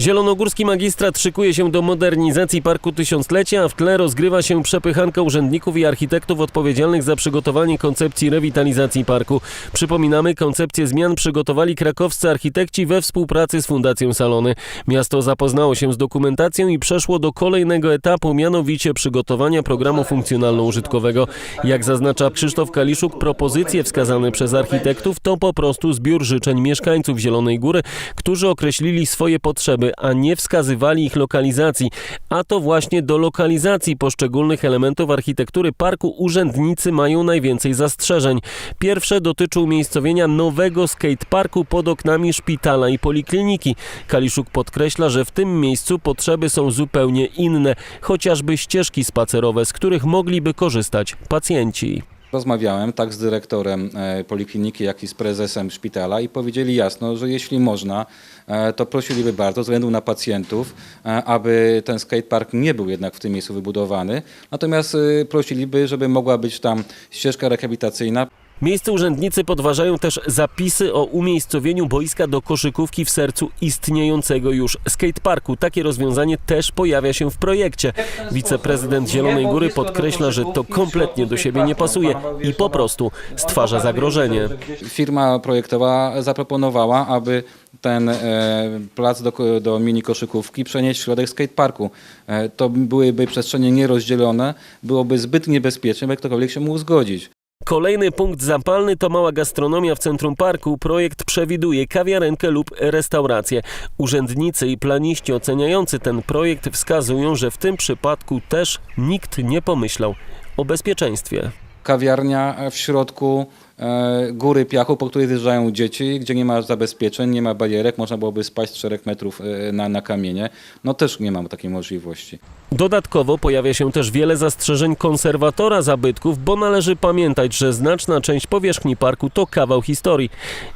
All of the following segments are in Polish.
Zielonogórski magistrat szykuje się do modernizacji Parku Tysiąclecia, a w tle rozgrywa się przepychanka urzędników i architektów odpowiedzialnych za przygotowanie koncepcji rewitalizacji parku. Przypominamy, koncepcję zmian przygotowali krakowscy architekci we współpracy z Fundacją Salony. Miasto zapoznało się z dokumentacją i przeszło do kolejnego etapu, mianowicie przygotowania programu funkcjonalno-użytkowego. Jak zaznacza Krzysztof Kaliszuk, propozycje wskazane przez architektów to po prostu zbiór życzeń mieszkańców Zielonej Góry, którzy określili swoje potrzeby, a nie wskazywali ich lokalizacji. A to właśnie do lokalizacji poszczególnych elementów architektury parku urzędnicy mają najwięcej zastrzeżeń. Pierwsze dotyczy umiejscowienia nowego skateparku pod oknami szpitala i polikliniki. Kaliszuk podkreśla, że w tym miejscu potrzeby są zupełnie inne, chociażby ścieżki spacerowe, z których mogliby korzystać pacjenci. Rozmawiałem tak z dyrektorem e, polikliniki, jak i z prezesem szpitala i powiedzieli jasno, że jeśli można, e, to prosiliby bardzo, ze względu na pacjentów, e, aby ten skatepark nie był jednak w tym miejscu wybudowany. Natomiast prosiliby, żeby mogła być tam ścieżka rehabilitacyjna. Miejsce urzędnicy podważają też zapisy o umiejscowieniu boiska do koszykówki w sercu istniejącego już skateparku. Takie rozwiązanie też pojawia się w projekcie. Wiceprezydent Zielonej Góry podkreśla, że to kompletnie do siebie nie pasuje i po prostu stwarza zagrożenie. Firma projektowa zaproponowała, aby ten e, plac do, do mini koszykówki przenieść w środek skateparku. E, to byłyby przestrzenie nierozdzielone, byłoby zbyt niebezpieczne, by ktokolwiek się mógł zgodzić. Kolejny punkt zapalny to mała gastronomia w centrum parku. Projekt przewiduje kawiarenkę lub restaurację. Urzędnicy i planiści oceniający ten projekt wskazują, że w tym przypadku też nikt nie pomyślał o bezpieczeństwie. Kawiarnia w środku e, góry piachu, po której zjeżdżają dzieci, gdzie nie ma zabezpieczeń, nie ma barierek, można byłoby spaść 4 metrów e, na, na kamienie. No też nie mam takiej możliwości. Dodatkowo pojawia się też wiele zastrzeżeń konserwatora zabytków, bo należy pamiętać, że znaczna część powierzchni parku to kawał historii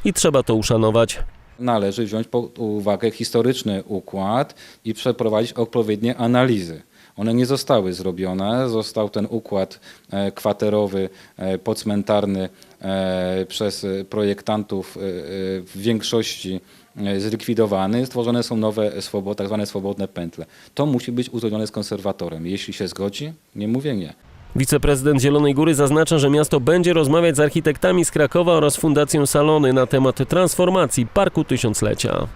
i trzeba to uszanować. Należy wziąć pod uwagę historyczny układ i przeprowadzić odpowiednie analizy. One nie zostały zrobione, został ten układ e, kwaterowy, e, podcmentarny e, przez projektantów w większości zlikwidowany, stworzone są nowe, swobo, tak zwane swobodne pętle. To musi być uzgodnione z konserwatorem. Jeśli się zgodzi, nie mówię nie. Wiceprezydent Zielonej Góry zaznacza, że miasto będzie rozmawiać z architektami z Krakowa oraz Fundacją Salony na temat transformacji Parku Tysiąclecia.